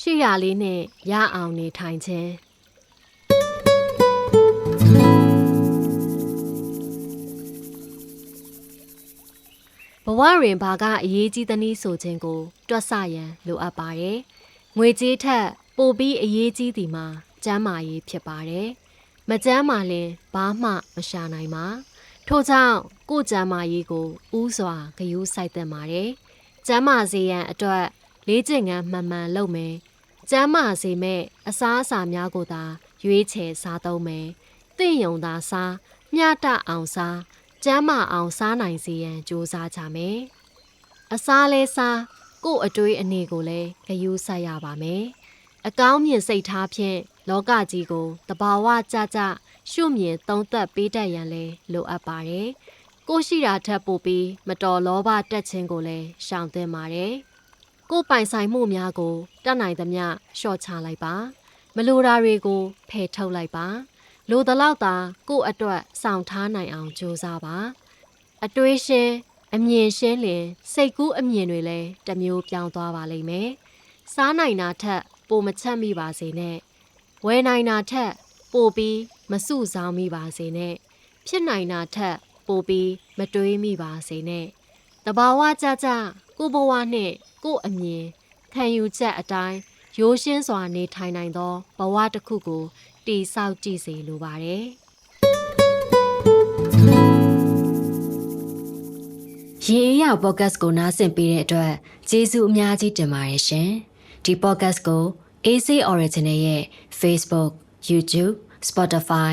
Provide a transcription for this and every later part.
ရှိရလေးနဲ့ရအောင်နေထိုင်ခြင်းဘဝတွင်ဘာကအရေးကြီးသနည်းဆိုခြင်းကို တွက်ဆရန်လိုအပ်ပါတယ်။ငွေကြေးထက်ပိုပြီးအရေးကြီးသည်မှာကျန်းမာရေးဖြစ်ပါတယ်။မကျန်းမာရင်ဘာမှမရှာနိုင်ပါ။ထို့ကြောင့်ကိုယ်ကျန်းမာရေးကိုဥစွာဂရုစိုက်သင့်ပါတယ်။ကျန်းမာစေရန်အတွက်လေးကျင့်ခန်းမှန်မှန်လုပ်မယ်။ ကျန်းမာစေမဲ့အစားအစာများကိုသာရွေးချယ်စားသုံးမယ်။သင့်ယုံသာစားမျှတအောင်စားကျန်းမာအောင်စားနိုင်စေရန်ကြိုးစားကြမယ်။အစားလဲစားကို့အတွေးအနေကိုလည်းဂရုစိုက်ရပါမယ်။အကောင်းမြင်စိတ်ထားဖြင့်လောကကြီးကိုတဘာဝကြကြရှုမြင်သုံးသပ်ပေးတတ်ရန်လည်းလိုအပ်ပါတယ်။ကို့ရှိတာထက်ပိုပြီးမတော်လောဘတက်ခြင်းကိုလည်းရှောင်သင့်ပါတယ်။ ကို့ပိုင်ဆိုင်မှုများကိုတတ်နိုင်သမျှလျှော့ချလိုက်ပါ။မလိုတာတွေကိုဖယ်ထုတ်လိုက်ပါ။လိုသလောက်သာကို့အတွက်စောင့်ထားနိုင်အောင်ကြိုးစားပါ။အတွေးရှင်းအမြင်ရှင်းလင်စိတ်ကူးအမြင်တွေလည်းတစ်မျိုးပြောင်းသွားပါလိမ့်မယ်။စားနိုင်တာထက်ပိုမချက်မိပါစေနဲ့။ဝယ်နိုင်တာထက်ပိုပြီးမစုဆောင်မိပါစေနဲ့။ဖြစ်နိုင်တာထက်ပိုပြီးမတွေးမိပါစေနဲ့။ တဘာဝကြကြကိုဘဝနဲ့ကိုအမြင်ခံယူချက်အတိုင်းရိုးရှင်းစွာနေထိုင်နိုင်သောဘဝတစ်ခုကိုတည်ဆောက်ကြည့်စေလိုပါတယ်။ရေအေးရပေါ့ကတ်ကိုနားဆင်ပေးတဲ့အတွက်ကျေးဇူးအများကြီးတင်ပါတယ်ရှင်။ဒီပေါ့ကတ်ကို AC Original ရဲ့ Facebook, YouTube, Spotify,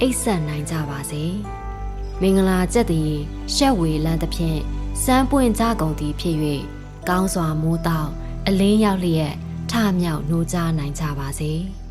အိပ်ဆက်နိုင်ကြပါစေမင်္ဂလာကြက်သည်ရှက်ဝေလန်းသဖြင့်စမ်းပွင့်ကြကုန်သည်ဖြစ်၍ကောင်းစွာမိုးတောက်အလင်းရောက်လျက်ထမြောက်နိုးကြနိုင်ကြပါစေ။